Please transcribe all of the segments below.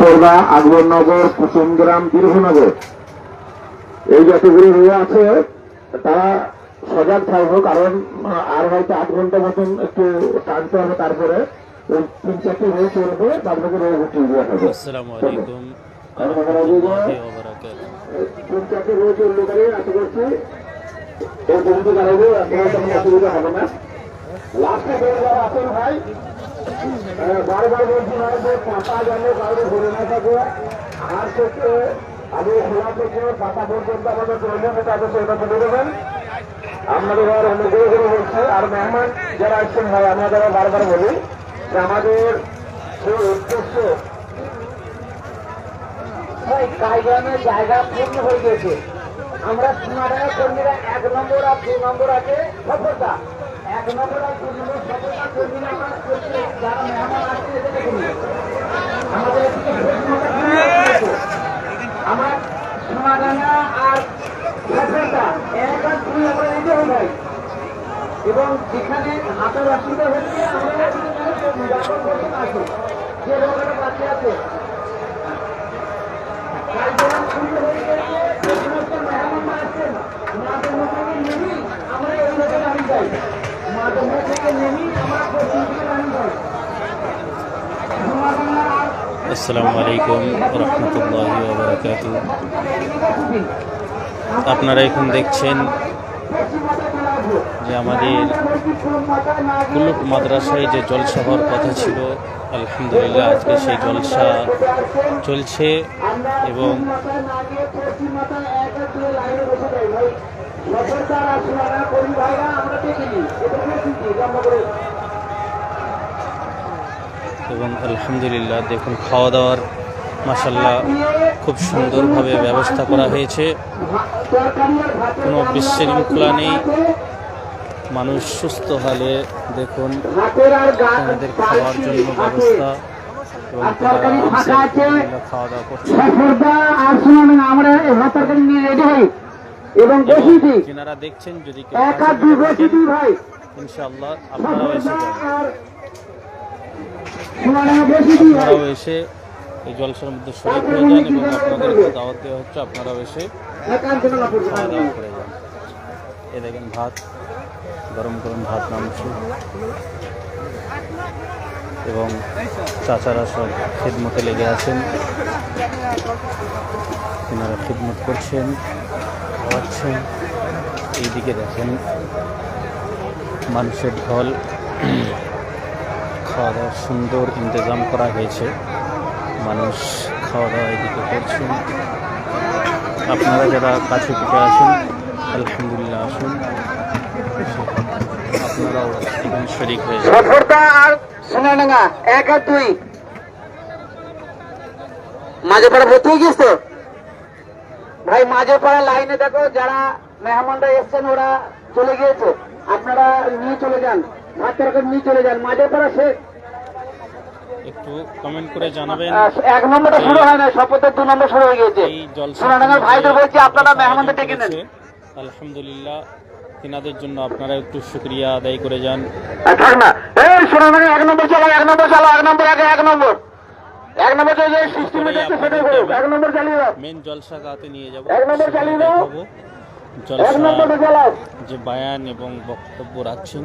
পড়বা আকবরনগর কুসুমগ্রাম বীরভনগর এই যতগুলো রোগ আছে তারা সজাগ থাকব কারণ আর হয়তো আধ ঘণ্টা মতন একটু টানতে হবে তারপরে। তিন চারটে রোগ চলবে রোগ উঠিয়ে দেওয়া হবে আসসালামু আলাইকুম তিন চারটে রোগ আশা করছি দাঁড়াবো অসুবিধা হবে না। লাস্টে বের যারা আছেন ভাই। বারবার বলছি, ভাই যে পাতা যেন কাউকে ধরে না থাকে। আর থেকে আগে খোলা থেকে পাতা পর্যন্ত আমাদের প্রয়োজন তাদের সেটা বলে দেবেন। আপনাদের আর অনুগ্রহ করে বলছি আর মেহমান যারা আসছেন, ভাই, আমরা বারবার বলি যে আমাদের যে উদ্দেশ্য জায়গা পূর্ণ হয়ে গেছে আমরা সীমাডাঙ্গা কর্মীরা এক নম্বর আর দু নম্বর আছে। সফলতা। এক নম্বর আর দু নম্বর সফলতা কর্মীরা যারা মেহমান আসছে আমাদের? আমার এবং যেখানে হাতের অসুবিধা হচ্ছে বসে আছি যে রোগটা আছে আসসালামু আলাইকুম রহমতুল্লাহি আপনারা এখন দেখছেন যে আমাদের কুলুক মাদ্রাসায় যে জলসা হওয়ার কথা ছিল, আলহামদুলিল্লাহ আজকে সেই জলসা চলছে এবং এবং আলহামদুলিল্লাহ দেখুন, খাওয়া দাওয়ার মাসাল্লাহ খুব সুন্দরভাবে ব্যবস্থা করা হয়েছে। কোনো বিশৃঙ্খলা নেই। মানুষ সুস্থ হলে দেখুন তাদের খাওয়ার জন্য ব্যবস্থা খাওয়া দাওয়া করছে সফরদা আর শুনুন আমরা তরকারি নিয়ে রেডি হই এবং বেশি দিই যেনারা দেখছেন যদি কেউ এক আর দুই বেশি ভাই। ইনশাআল্লাহ আপনারাও এসে যান আর শুনুন বেশি দিই ভাই আপনারাও এসে এই জলসার মধ্যে শরীর হয়ে যান এবং আপনাদেরকে দাওয়াত দেওয়া হচ্ছে, আপনারাও এসে খাওয়া দাওয়া করে যান। এ দেখেন ভাত, গরম গরম ভাত নামছে। এবং চাচারা সব খিদমতে লেগে আছেন। তেনারা খিদমত করছেন, খাওয়াচ্ছেন। এইদিকে দেখেন মানুষের ঢল। খাওয়া দাওয়ার সুন্দর ইন্তজাম করা হয়েছে। মানুষ খাওয়া দাওয়া এদিকে করছেন। আপনারা যারা কাছে পিঠে আসুন, আলহামদুলিল্লাহ আসুন। আপনারাও এখানে শরিক হয়ে সোনাডাঙ্গা মাঝে পাড়া ভর্তি হয়ে তো ভাই মাঝে পাড়া লাইনে দেখো, যারা মেহমানরা এসছেন, ওরা চলে গিয়েছে। আপনারা নিয়ে চলে যান, ভাত নিয়ে চলে যান। মাঝে পাড়া সে একটু কমেন্ট করে জানাবেন। এক নম্বরটা শুরু হয় না শপথের দু নম্বর শুরু হয়ে গিয়েছে। এই সোনাডাঙ্গার ভাইদের বলছি আপনারা মেহমানদের ডেকে নেন। আলহামদুলিল্লাহ তিনাদের জন্য আপনারা একটু শুক্রিয়া আদায় করে যান। থাক না। এই সোনাডাঙ্গা এক নম্বর চালাও এক নম্বর চালাও এক নম্বর আগে এক নম্বর। এক নম্বর যে সিস্টেম আছে সেটাই করো এক নম্বর চালিয়ে দাও। মেন জলসা গাতে নিয়ে যাব। এক নম্বর চালিয়ে দাও। জলসা চালাও যে বায়ান এবং বক্তব্য রাখছেন।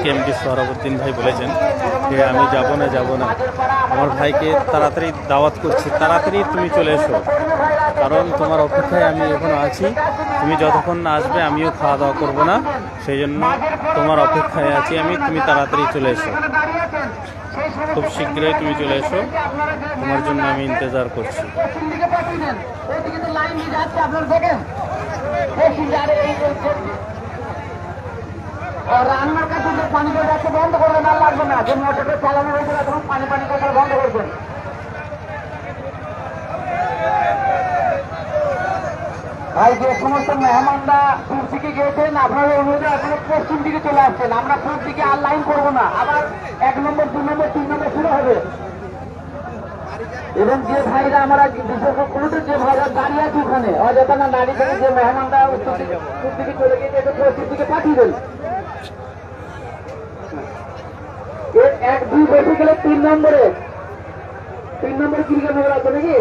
এসকেএমডি সোহরাবুদ্দিন ভাই বলেছেন যে, আমি যাব না যাব না। আমার ভাইকে তাড়াতাড়ি দাওয়াত করছি। তাড়াতাড়ি তুমি চলে এসো। কারণ তোমার অপেক্ষায় আমি এখনও আছি। তুমি যতক্ষণ না আসবে, আমিও খাওয়া দাওয়া করব না। সেই জন্য তোমার অপেক্ষায় আছি আমি। তুমি তাড়াতাড়ি চলে এসো। খুব শীঘ্রই তুমি চলে এসো। তোমার জন্য আমি ইন্তজার করছি। রান্নার করে যাচ্ছে বন্ধ করবেন আর লাগবে না। যে মোটরটা চালানো হয়েছিল তখন পানি পানি কথা বন্ধ করবেন। ভাই, যে সমস্ত মেহমানরা পূর্ব দিকে গিয়েছেন আপনারা অনুরোধে আপনারা পশ্চিম দিকে চলে আসছেন। আমরা পূর্ব দিকে আর লাইন করব না। আবার এক নম্বর, দু নম্বর, তিন নম্বর শুরু হবে। এবং যে ভাইরা আমরা বিশেষ করে যে ভাইরা দাঁড়িয়ে আছে ওখানে, অযথা না দাঁড়িয়ে যে মেহমানরা উত্তর দিকে চলে গিয়েছে পশ্চিম দিকে পাঠিয়ে দেন এর এক দুই বসে গেলে তিন নম্বরে। তিন নম্বরে আছে নাকি?